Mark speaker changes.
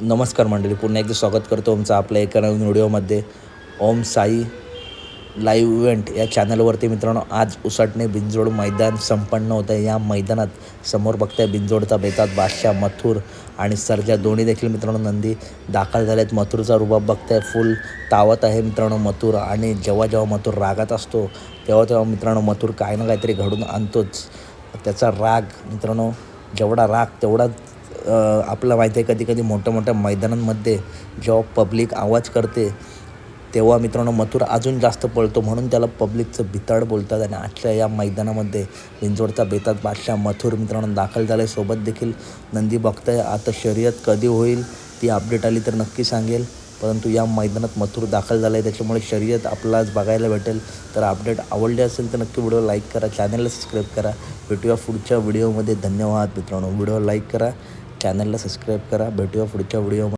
Speaker 1: नमस्कार मंडळी पुन्हा एकदा स्वागत करतो तुमचं आपल्या एका नवीन व्हिडिओमध्ये. ओम साई लाईव्ह इव्हेंट या चॅनलवरती मित्रांनो आज उसटणे बिंजोड मैदान संपन्न होतं आहे. या मैदानात समोर बघताय बिंजोडचा बेतात बादशाह मथुर आणि सरजा. दोन्ही देखील मित्रांनो नंदी दाखल झाले आहेत मथुरचा रुबाब बघताय फुल तावत आहे मित्रांनो मथुर आणि जेव्हा जेव्हा मथुर रागात असतो तेव्हा तेव्हा मित्रांनो मथुर काही ना काहीतरी घडून आणतोच. त्याचा राग मित्रांनो जेवढा राग तेवढा आपलं माहिती आहे कधी कधी मोठ्या मोठ्या मैदानांमध्ये जेव्हा पब्लिक आवाज करते तेव्हा मित्रांनो मथुर अजून जास्त पळतो म्हणून त्याला पब्लिकचं भिताड बोलतात आणि आजच्या या मैदानामध्ये विंजोडचा बेतात बादशाह मथुर मित्रांनो दाखल झाले. सोबत देखील नंदी बघताय आता शर्यत कधी होईल ती अपडेट आली तर नक्की सांगेल. परंतु या मैदानात मथुर दाखल झाला आहे त्याच्यामुळे शर्यत आपला आज बघायला भेटेल. तर अपडेट आवडले असेल तर नक्की व्हिडिओ लाईक करा. चॅनलला सबस्क्राईब करा. भेटूया पुढच्या व्हिडिओमध्ये. धन्यवाद मित्रांनो. व्हिडिओ लाईक करा. चॅनलला सबस्क्राईब करा. भेटूया पुढच्या व्हिडिओमध्ये.